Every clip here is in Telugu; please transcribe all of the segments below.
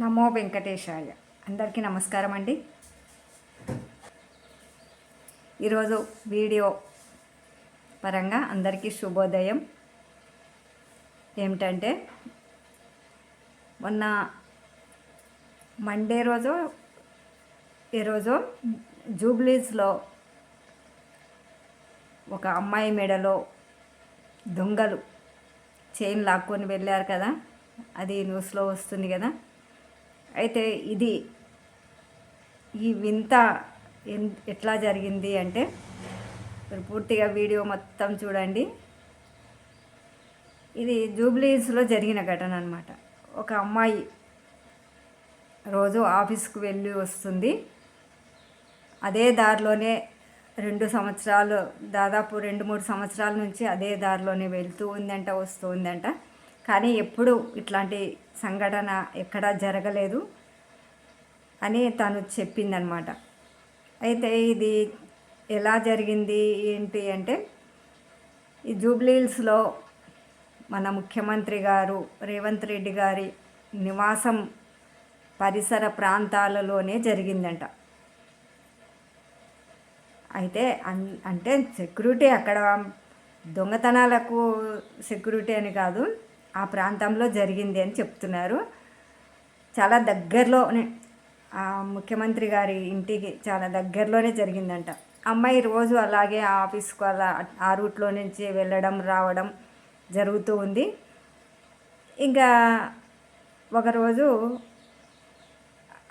నమో వెంకటేశాయ. అందరికీ నమస్కారం అండి. ఈరోజు వీడియో పరంగా అందరికీ శుభోదయం. ఏమిటంటే మొన్న మండే రోజు ఈరోజు జూబ్లీస్లో ఒక అమ్మాయి మెడలో దొంగలు చైన్ లాక్కొని వెళ్ళారు కదా. అది న్యూస్లో వస్తుంది కదా. అయితే ఇది ఈ వింత ఎన్- ఎట్లా జరిగింది అంటే మీరు పూర్తిగా వీడియో మొత్తం చూడండి. ఇది జూబ్లీస్లో జరిగిన ఘటన అనమాట ఒక అమ్మాయి రోజు ఆఫీస్కు వెళ్ళి వస్తుంది. అదే దారిలోనే రెండు సంవత్సరాలు దాదాపు రెండు మూడు సంవత్సరాల నుంచి అదే దారిలోనే వెళ్తూ ఉందంట వస్తూ ఉందంట. కానీ ఎప్పుడు ఇట్లాంటి సంఘటన ఎక్కడా జరగలేదు అని తను చెప్పిందనమాట. అయితే ఇది ఎలా జరిగింది ఏంటి అంటే ఈ జూబ్లీహిల్స్లో మన ముఖ్యమంత్రి గారు రేవంత్ రెడ్డి గారి నివాసం పరిసర ప్రాంతాలలోనే జరిగిందంట. అయితే అన్ అంటే సెక్యూరిటీ అక్కడ దొంగతనాలకు సెక్యూరిటీ అని కాదు ఆ ప్రాంతంలో జరిగింది అని చెప్తున్నారు. చాలా దగ్గరలోనే ఆ ముఖ్యమంత్రి గారి ఇంటికి చాలా దగ్గరలోనే జరిగిందంట. అమ్మాయి రోజు అలాగే ఆఫీస్కు అలా ఆ రూట్లో నుంచి వెళ్ళడం రావడం జరుగుతూ ఉంది. ఇంకా ఒకరోజు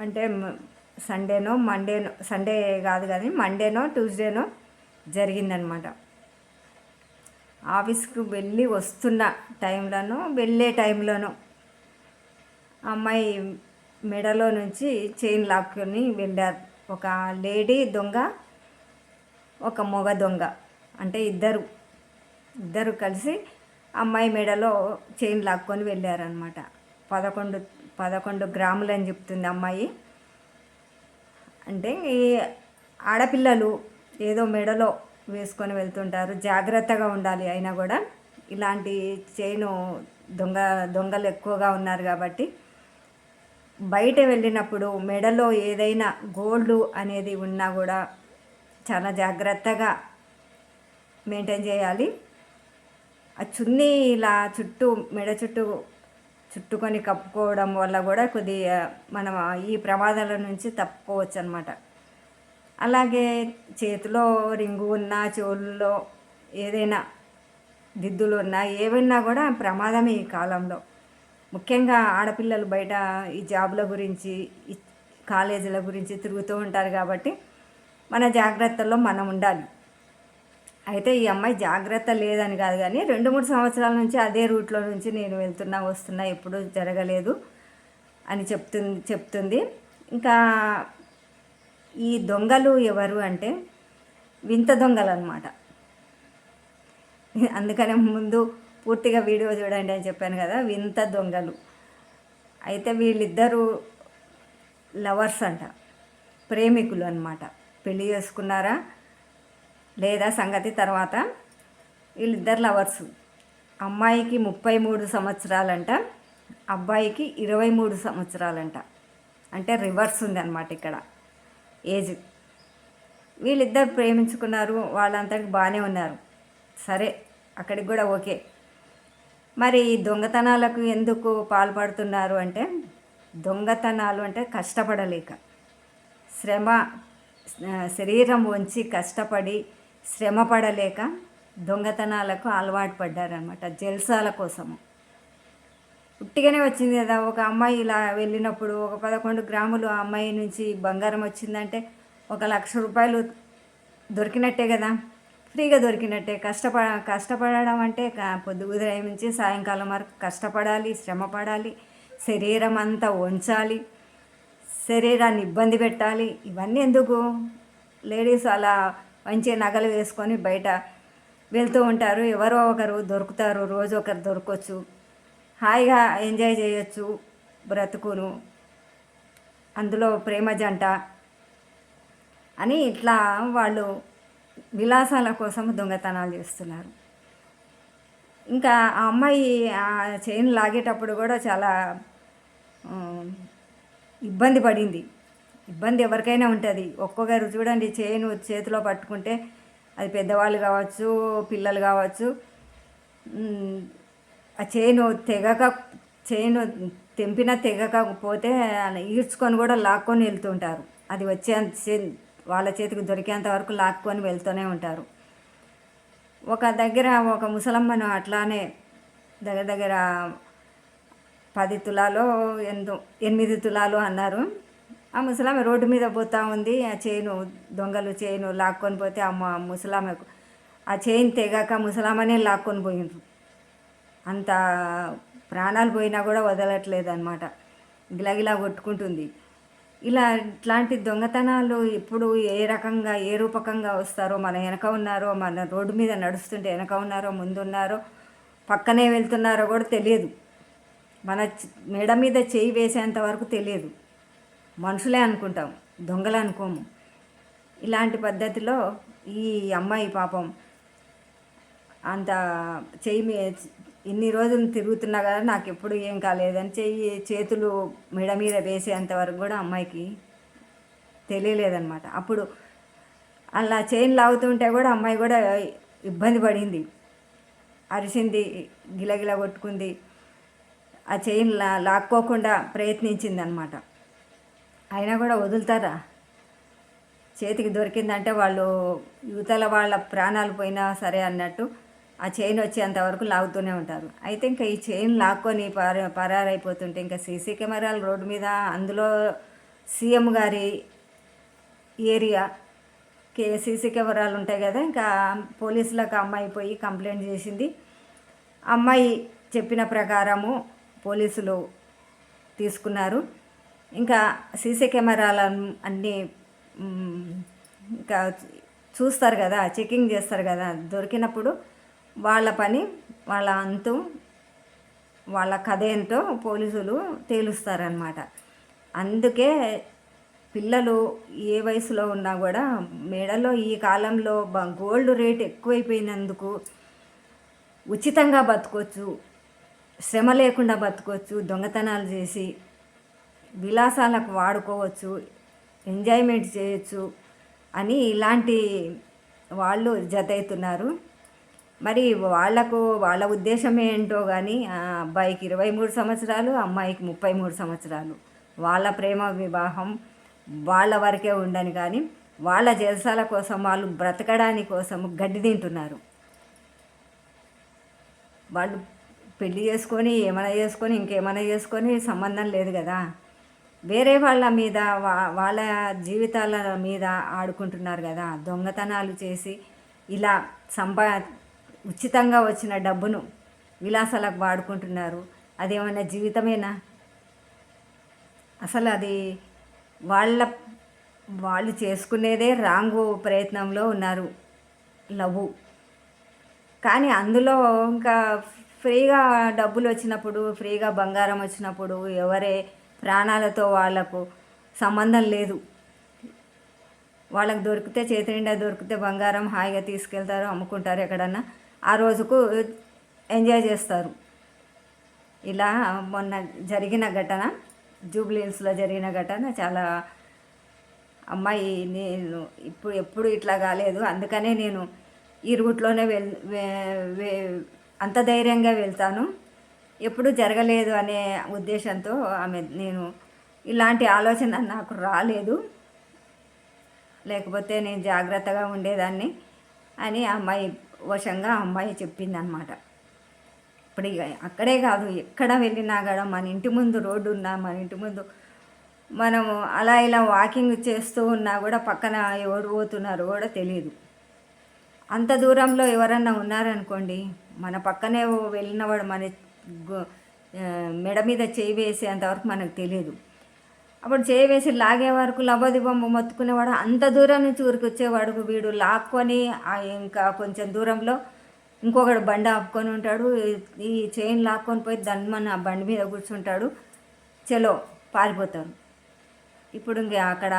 అంటే సండేనో మండేనో సండే కాదు కానీ మండేనో ట్యూస్డేనో జరిగిందనమాట. ఆఫీస్కు వెళ్ళి వస్తున్న టైంలోనూ వెళ్ళే టైంలోనూ. అమ్మాయి మెడలో నుంచి చైన్ లాక్కొని వెళ్ళారు. ఒక లేడీ దొంగ ఒక మొగ దొంగ. అంటే ఇద్దరు ఇద్దరు కలిసి అమ్మాయి మెడలో చైన్ లాక్కొని వెళ్ళారనమాట పదకొండు పదకొండు గ్రాములు అని చెప్తుంది అమ్మాయి. అంటే ఈ ఆడపిల్లలు ఏదో మెడలో వేసుకొని వెళ్తుంటారు. జాగ్రత్తగా ఉండాలి అయినా కూడా. ఇలాంటి చైను దొంగ దొంగలు ఎక్కువగా ఉన్నారు కాబట్టి బయట వెళ్ళినప్పుడు మెడలో ఏదైనా గోల్డ్ అనేది ఉన్నా కూడా చాలా జాగ్రత్తగా మెయింటైన్ చేయాలి. ఆ చున్నీ ఇలా చుట్టూ మెడ చుట్టూ చుట్టుకొని కప్పుకోవడం వల్ల కూడా కొద్దిగా మనం ఈ ప్రమాదాల నుంచి తప్పుకోవచ్చు అనమాట అలాగే చేతిలో రింగు ఉన్నా చెవుల్లో ఏదైనా దిద్దులు ఉన్నా ఏవైనా కూడా ప్రమాదమే ఈ కాలంలో. ముఖ్యంగా ఆడపిల్లలు బయట ఈ జాబుల గురించి ఈ కాలేజీల గురించి తిరుగుతూ ఉంటారు కాబట్టి మన జాగ్రత్తల్లో మనం ఉండాలి. అయితే ఈ అమ్మాయి జాగ్రత్త లేదని కాదు కానీ రెండు మూడు సంవత్సరాల నుంచి అదే రూట్లో నుంచి నేను వెళ్తున్నా వస్తున్నా ఎప్పుడూ జరగలేదు అని చెప్తుంది చెప్తుంది. ఇంకా ఈ దొంగలు ఎవరు అంటే వింత దొంగలు అనమాట అందుకనే ముందు పూర్తిగా వీడియో చూడండి అని చెప్పాను కదా వింత దొంగలు. అయితే వీళ్ళిద్దరూ లవర్స్ అంట ప్రేమికులు అనమాట పెళ్ళి చేసుకున్నారా లేదా సంగతి తర్వాత వీళ్ళిద్దరు లవర్స్. అమ్మాయికి ముప్పై మూడు సంవత్సరాలంట అబ్బాయికి ఇరవై మూడు సంవత్సరాలంట. అంటే రివర్స్ ఉంది అనమాట ఇక్కడ. ఏజ్. వీళ్ళిద్దరు ప్రేమించుకున్నారు వాళ్ళంతటి బాగానే ఉన్నారు. సరే అక్కడికి కూడా ఓకే. మరి ఈ దొంగతనాలకు ఎందుకు పాల్పడుతున్నారు అంటే దొంగతనాలు అంటే కష్టపడలేక. శ్రమ శరీరం వంచి కష్టపడి శ్రమ పడలేక దొంగతనాలకు అలవాటు పడ్డారనమాట జల్సాల కోసము. ఉట్టిగానే వచ్చింది కదా. ఒక అమ్మాయి ఇలా వెళ్ళినప్పుడు ఒక పదకొండు గ్రాములు ఆ అమ్మాయి నుంచి బంగారం వచ్చిందంటే ఒక లక్ష రూపాయలు దొరికినట్టే కదా. ఫ్రీగా దొరికినట్టే. కష్టపడ కష్టపడడం అంటే పొద్దు ఉదయం నుంచి సాయంకాలం వరకు కష్టపడాలి శ్రమపడాలి శరీరం అంతా వంచాలి శరీరాన్ని ఇబ్బంది పెట్టాలి. ఇవన్నీ ఎందుకు? లేడీస్ అలా మంచి నగలు వేసుకొని బయట వెళ్తూ ఉంటారు. ఎవరో ఒకరు దొరుకుతారు రోజు ఒకరు దొరకవచ్చు. హాయిగా ఎంజాయ్ చేయొచ్చు బ్రతుకును. అందులో ప్రేమ జంట అని ఇట్లా వాళ్ళు విలాసాల కోసం దొంగతనాలు చేస్తున్నారు. ఇంకా ఆ అమ్మాయి ఆ చైన్ లాగేటప్పుడు కూడా చాలా ఇబ్బంది పడింది. ఇబ్బంది ఎవరికైనా ఉంటుంది. ఒక్కొక్కరు చూడండి చేను చేతిలో పట్టుకుంటే అది పెద్దవాళ్ళు కావచ్చు పిల్లలు కావచ్చు ఆ చేను తెగక చేను తెంపిన తెగకపోతే ఈడ్చుకొని కూడా లాక్కొని వెళ్తుంటారు. అది వచ్చేంత చే- వాళ్ళ చేతికి దొరికేంత వరకు లాక్కొని వెళ్తూనే ఉంటారు. ఒక దగ్గర ఒక ముసలమ్మను అట్లానే దగ్గర దగ్గర పది తులాలో ఎంతో ఎనిమిది తులాలు అన్నారు. ఆ ముసలామె రోడ్డు మీద పోతా ఉంది. ఆ చైను దొంగలు చైను లాక్కొని పోతే ఆ ముసలామెకు ఆ చైన్ తెగాక ముసలామనే లాక్కొని పోయినారు అంత ప్రాణాలు పోయినా కూడా వదలట్లేదు అనమాట గిలగిలా కొట్టుకుంటుంది. ఇలా ఇట్లాంటి దొంగతనాలు ఎప్పుడు ఏ రకంగా ఏ రూపకంగా వస్తారో మన వెనక ఉన్నారో మన రోడ్డు మీద నడుస్తుంటే వెనక ఉన్నారో ముందు ఉన్నారో పక్కనే వెళ్తున్నారో కూడా తెలియదు. మన మెడ మీద చేయి వేసేంత వరకు తెలియదు. మనుషులే అనుకుంటాం దొంగలు అనుకోము. ఇలాంటి పద్ధతిలో ఈ అమ్మాయి పాపం అంత చెయ్యి ఇన్ని రోజులు తిరుగుతున్నా కదా నాకు ఎప్పుడు ఏం కాలేదని చెయ్యి చేతులు మెడ మీద వేసేంతవరకు కూడా అమ్మాయికి తెలియలేదన్నమాట. అప్పుడు అలా చైన్ లాగుతుంటే కూడా అమ్మాయి కూడా ఇబ్బంది పడింది. అరిసింది గిలగిల కొట్టుకుంది. ఆ చైన్ లా లాక్కోకుండా ప్రయత్నించింది అనమాట అయినా కూడా వదులుతారా? చేతికి దొరికిందంటే వాళ్ళు యువతల వాళ్ళ ప్రాణాలు పోయినా సరే అన్నట్టు ఆ చైన్ వచ్చేంత వరకు లాగుతూనే ఉంటారు. అయితే ఇంకా ఈ చైన్ లాక్కొని పర పరారైపోతుంటే ఇంకా సీసీ కెమెరాలు రోడ్డు మీద అందులో సీఎం గారి ఏరియా కే సీసీ కెమెరాలు ఉంటాయి కదా ఇంకా పోలీసులకు అమ్మాయి పోయి కంప్లైంట్ చేసింది. అమ్మాయి చెప్పిన ప్రకారము పోలీసులు తీసుకున్నారు. ఇంకా సీసీ కెమెరాల అన్నీ ఇంకా చూస్తారు కదా చెకింగ్ చేస్తారు కదా దొరికినప్పుడు వాళ్ళ పని వాళ్ళ అంతం వాళ్ళ కథ ఏంటో పోలీసులు తేలుస్తారనమాట అందుకే పిల్లలు ఏ వయసులో ఉన్నా కూడా మెడలో ఈ కాలంలో బ- గోల్డ్ రేట్ ఎక్కువైపోయినందుకు ఉచితంగా బతకొచ్చు శ్రమ లేకుండా బతకొచ్చు దొంగతనాలు చేసి విలాసాలకు వాడుకోవచ్చు ఎంజాయ్మెంట్ చేయొచ్చు అని ఇలాంటి వాళ్ళు జతవుతున్నారు మరి వాళ్ళకు వాళ్ళ ఉద్దేశం ఏంటో కానీ ఆ అబ్బాయికి ఇరవై మూడు సంవత్సరాలు అమ్మాయికి ముప్పై మూడు సంవత్సరాలు. వాళ్ళ ప్రేమ వివాహం వాళ్ళ వరకే ఉండని కానీ వాళ్ళ జలసాల కోసం వాళ్ళు బ్రతకడానికి కోసం గడ్డి తింటున్నారు. వాళ్ళు పెళ్ళి చేసుకొని ఏమైనా చేసుకొని ఇంకేమైనా చేసుకొని సంబంధం లేదు కదా. వేరే వాళ్ళ మీద వా వాళ్ళ జీవితాల మీద ఆడుకుంటున్నారు కదా దొంగతనాలు చేసి ఇలా సంపా ఉచితంగా వచ్చిన డబ్బును విలాసాలకు వాడుకుంటున్నారు. అదేమైనా జీవితమేనా? అసలు అది వాళ్ళ వాళ్ళు చేసుకునేదే రాంగు ప్రయత్నంలో ఉన్నారు లవ్ కానీ అందులో ఇంకా ఫ్రీగా డబ్బులు వచ్చినప్పుడు ఫ్రీగా బంగారం వచ్చినప్పుడు ఎవరే ప్రాణాలతో వాళ్ళకు సంబంధం లేదు. వాళ్ళకు దొరికితే చేతి నిండా దొరికితే బంగారం హాయిగా తీసుకెళ్తారు అమ్ముకుంటారు ఎక్కడన్నా. ఆ రోజుకు ఎంజాయ్ చేస్తారు. ఇలా మొన్న జరిగిన ఘటన జూబ్లీహిల్స్లో జరిగిన ఘటన చాలా అమ్మాయి నేను ఇప్పుడు ఎప్పుడు ఇట్లా కాలేదు. అందుకనే నేను ఈ రూట్లోనే వెల్ వే- వే- అంత ధైర్యంగా వెళ్తాను. ఎప్పుడు జరగలేదు అనే ఉద్దేశంతో ఆమె నేను ఇలాంటి ఆలోచన నాకు రాలేదు. లేకపోతే నేను జాగ్రత్తగా ఉండేదాన్ని అని అమ్మాయి వశంగా అమ్మాయి చెప్పిందనమాట ఇప్పుడు ఇక అక్కడే కాదు ఎక్కడ వెళ్ళినా కూడా మన ఇంటి ముందు రోడ్డు ఉన్నా మన ఇంటి ముందు మనము అలా ఇలా వాకింగ్ చేస్తూ ఉన్నా కూడా పక్కన ఎవరు పోతున్నారో కూడా తెలియదు. అంత దూరంలో ఎవరన్నా ఉన్నారనుకోండి మన పక్కనే వెళ్ళినవాడు మన మెడ మీద చేయి వేసేంతవరకు మనకు తెలియదు. అప్పుడు చేయి వేసి లాగే వరకు లబదిబొమ్మ మొత్తుకునేవాడు. అంత దూరం నుంచి ఊరికి వచ్చేవాడు వీడు. లాక్కొని ఇంకా కొంచెం దూరంలో ఇంకొకడు బండి ఆపుకొని ఉంటాడు. ఈ- చైన్ లాక్కొని పోయి దన్మని ఆ బండి మీద కూర్చుంటాడు. చలో పారిపోతారు ఇప్పుడు ఇంకా అక్కడ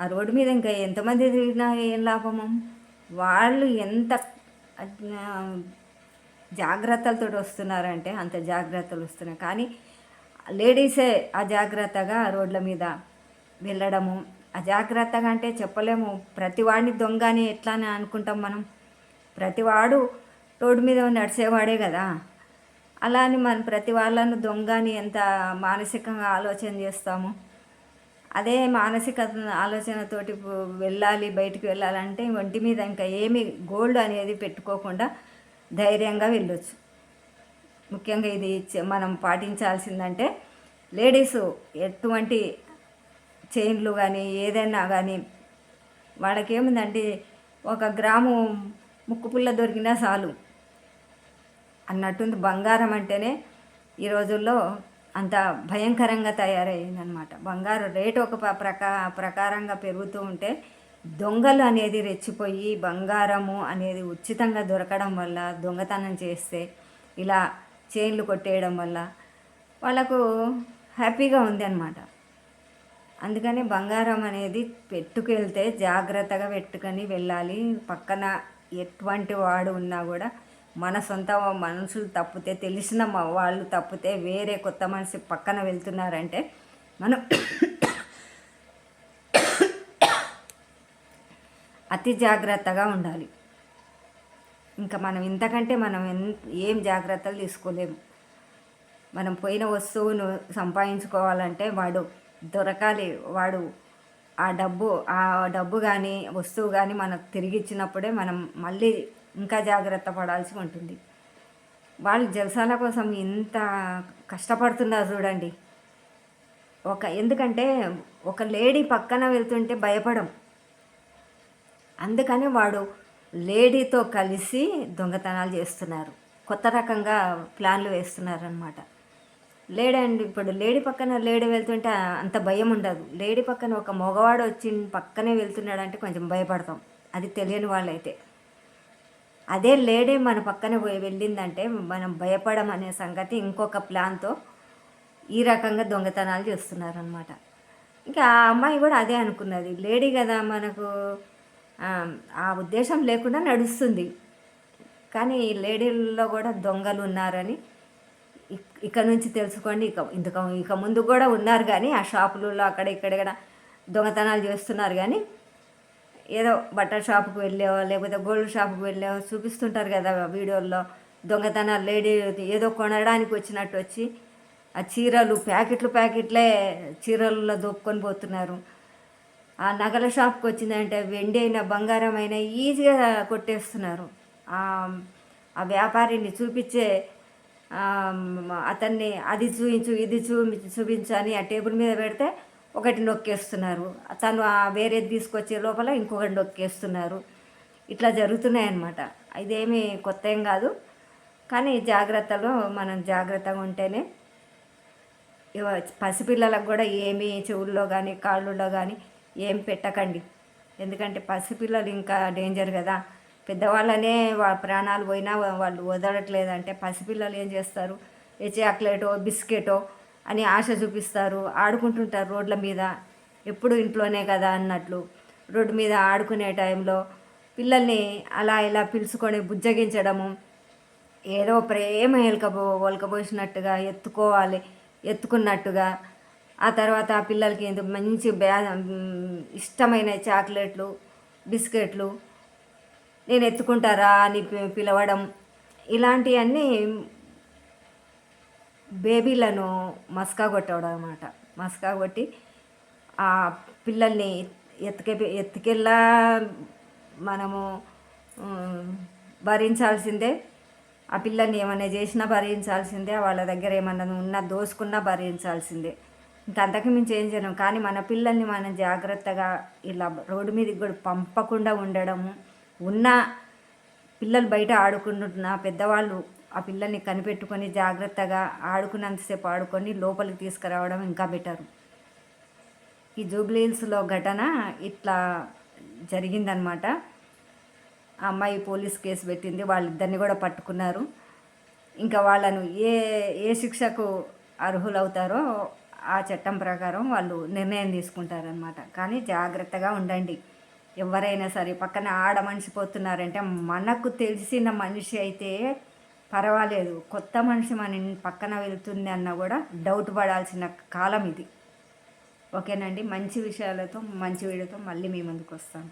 ఆ రోడ్డు మీద ఇంకా ఎంతమంది తిరిగినా ఏం లాభము? వాళ్ళు ఎంత జాగ్రత్తలతో వస్తున్నారంటే అంత జాగ్రత్తలు వస్తున్నాయి. కానీ లేడీసే అజాగ్రత్తగా రోడ్ల మీద వెళ్ళడము. అజాగ్రత్తగా అంటే చెప్పలేము. ప్రతివాడిని దొంగ అని ఎట్లా అని అనుకుంటాం మనం. ప్రతివాడు రోడ్డు మీద నడిచేవాడే కదా. అలా అని మనం ప్రతి వాళ్ళను దొంగ అని ఎంత మానసికంగా ఆలోచన చేస్తాము. అదే మానసిక ఆలోచనతోటి వెళ్ళాలి బయటికి వెళ్ళాలంటే ఒంటి మీద ఇంకా ఏమి గోల్డ్ అనేది పెట్టుకోకుండా ధైర్యంగా వెళ్ళొచ్చు. ముఖ్యంగా ఇది మనం పాటించాల్సిందంటే లేడీస్ ఎటువంటి చైన్లు కానీ ఏదైనా కానీ వాళ్ళకి ఏముందంటే ఒక గ్రాము ముక్కు పుల్ల దొరికినా చాలు అన్నట్టుంది. బంగారం అంటేనే ఈ రోజుల్లో అంత భయంకరంగా తయారైందనమాట బంగారు రేటు ఒక ప్రకా ప్రకారంగా పెరుగుతూ ఉంటే దొంగలు అనేది రెచ్చిపోయి బంగారము అనేది ఉచితంగా దొరకడం వల్ల దొంగతనం చేస్తే ఇలా చైన్లు కొట్టేయడం వల్ల వాళ్ళకు హ్యాపీగా ఉంది అనమాట అందుకని బంగారం అనేది పెట్టుకెళ్తే జాగ్రత్తగా పెట్టుకొని వెళ్ళాలి. పక్కన ఎటువంటి వాడు ఉన్నా కూడా మన సొంత మనుషులు తప్పితే తెలిసిన వాళ్ళు తప్పితే వేరే కొత్త మనిషి పక్కన వెళ్తున్నారంటే మనం అతి జాగ్రత్తగా ఉండాలి. ఇంకా మనం ఇంతకంటే మనం ఎన్- ఏం జాగ్రత్తలు తీసుకోలేము. మనం పోయిన వస్తువును సంపాదించుకోవాలంటే వాడు దొరకాలి. వాడు ఆ డబ్బు ఆ డబ్బు కానీ వస్తువు కానీ మనకు తిరిగి ఇచ్చినప్పుడే మనం మళ్ళీ ఇంకా జాగ్రత్త పడాల్సి ఉంటుంది. వాళ్ళు జలసాల కోసం ఇంత కష్టపడుతున్నారు చూడండి. ఒక ఎందుకంటే ఒక లేడీ పక్కన వెళ్తుంటే భయపడం. అందుకని వాడు లేడీతో కలిసి దొంగతనాలు చేస్తున్నారు. కొత్త రకంగా ప్లాన్లు వేస్తున్నారు అనమాట లేడీ అండి ఇప్పుడు లేడీ పక్కన లేడీ వెళ్తుంటే అంత భయం ఉండదు. లేడీ పక్కన ఒక మగవాడు వచ్చి పక్కనే వెళ్తున్నాడు అంటే కొంచెం భయపడతాం. అది తెలియని వాళ్ళైతే. అదే లేడీ మన పక్కన పోయి వెళ్ళిందంటే మనం భయపడం అనే సంగతి ఇంకొక ప్లాన్తో ఈ రకంగా దొంగతనాలు చేస్తున్నారనమాట ఇంకా ఆ అమ్మాయి కూడా అదే అనుకున్నది. లేడీ కదా మనకు ఆ, ఉద్దేశం లేకుండా నడుస్తుంది. కానీ ఈ లేడీల్లో కూడా దొంగలు ఉన్నారని ఇక్కడ నుంచి తెలుసుకోండి. ఇక ఇంతక ఇక ముందు కూడా ఉన్నారు కానీ ఆ షాపులలో అక్కడ ఇక్కడ దొంగతనాలు చేస్తున్నారు కానీ ఏదో బట్టల షాపుకి వెళ్ళావో లేకపోతే గోల్డ్ షాపుకు వెళ్ళావో చూపిస్తుంటారు కదా వీడియోల్లో. దొంగతనాలు లేడీ ఏదో కొనడానికి వచ్చినట్టు వచ్చి ఆ చీరలు ప్యాకెట్లు ప్యాకెట్లే చీరలలో దొప్పుకొని పోతున్నారు. ఆ నగల షాప్కి వచ్చిందంటే వెండి అయినా బంగారం అయినా ఈజీగా కొట్టేస్తున్నారు. ఆ వ్యాపారిని చూపించే అతన్ని అది చూపించు ఇది చూపించు చూపించు అని ఆ టేబుల్ మీద పెడితే ఒకటి నొక్కేస్తున్నారు. తను ఆ వేరేది తీసుకొచ్చే లోపల ఇంకొకటి నొక్కేస్తున్నారు. ఇట్లా జరుగుతున్నాయి అన్నమాట ఇదేమి కొత్త ఏం కాదు. కానీ జాగ్రత్తలో మనం జాగ్రత్తగా ఉంటేనే పసిపిల్లలకు కూడా ఏమీ చెవుల్లో కానీ కాళ్ళలో కానీ ఏం పెట్టకండి. ఎందుకంటే పసిపిల్లలు ఇంకా డేంజర్ కదా. పెద్దవాళ్ళనే వాళ్ళ ప్రాణాలు పోయినా వాళ్ళు వదలట్లేదంటే పసిపిల్లలు ఏం చేస్తారు? ఏ చాక్లెటో బిస్కెటో అని ఆశ చూపిస్తారు. ఆడుకుంటుంటారు రోడ్ల మీద. ఎప్పుడు ఇంట్లోనే కదా అన్నట్లు. రోడ్డు మీద ఆడుకునే టైంలో పిల్లల్ని అలా ఇలా పిలుచుకొని బుజ్జగించడము ఏదో ప్రేమ ఎలకబో ఒలకపోసినట్టుగా ఎత్తుకోవాలి ఎత్తుకున్నట్టుగా ఆ తర్వాత ఆ పిల్లలకి ఎంత మంచి బ్యా ఇష్టమైన చాక్లెట్లు బిస్కెట్లు నేను ఎత్తుకుంటారా అని పి- పిలవడం ఇలాంటివన్నీ బేబీలను మస్కా కొట్టడం అనమాట మస్కా కొట్టి ఆ పిల్లల్ని ఎత్తుకే ఎత్తుకెళ్ళా మనము భరించాల్సిందే. ఆ పిల్లల్ని ఏమైనా చేసినా భరించాల్సిందే వాళ్ళ దగ్గర ఏమన్నా ఉన్నా దోసుకున్నా భరించాల్సిందే. ఇంకా అంతకు మించి ఏం చేయలేం. కానీ మన పిల్లల్ని మనం జాగ్రత్తగా ఇలా రోడ్డు మీదకి కూడా పంపకుండా ఉండడము ఉన్న పిల్లలు బయట ఆడుకుంటున్న పెద్దవాళ్ళు ఆ పిల్లల్ని కనిపెట్టుకొని జాగ్రత్తగా ఆడుకున్నంతసేపు ఆడుకొని లోపలికి తీసుకురావడం ఇంకా బెటరు. ఈ జూబ్లీహిల్స్లో ఘటన ఇట్లా జరిగిందనమాట ఆ అమ్మాయి పోలీస్ కేసు పెట్టింది వాళ్ళిద్దరిని కూడా పట్టుకున్నారు. ఇంకా వాళ్ళను ఏ ఏ శిక్షకు అర్హులవుతారో ఆ చట్టం ప్రకారం వాళ్ళు నిర్ణయం తీసుకుంటారనమాట కానీ జాగ్రత్తగా ఉండండి. ఎవరైనా సరే పక్కన ఆడ మనిషి పోతున్నారంటే మనకు తెలిసిన మనిషి అయితే పర్వాలేదు. కొత్త మనిషి మన పక్కన వెళ్తుంది అన్న కూడా డౌట్ పడాల్సిన కాలం ఇది. ఓకేనండి? మంచి విషయాలతో మంచి వీడియోతో మళ్ళీ మీ ముందుకు వస్తాను.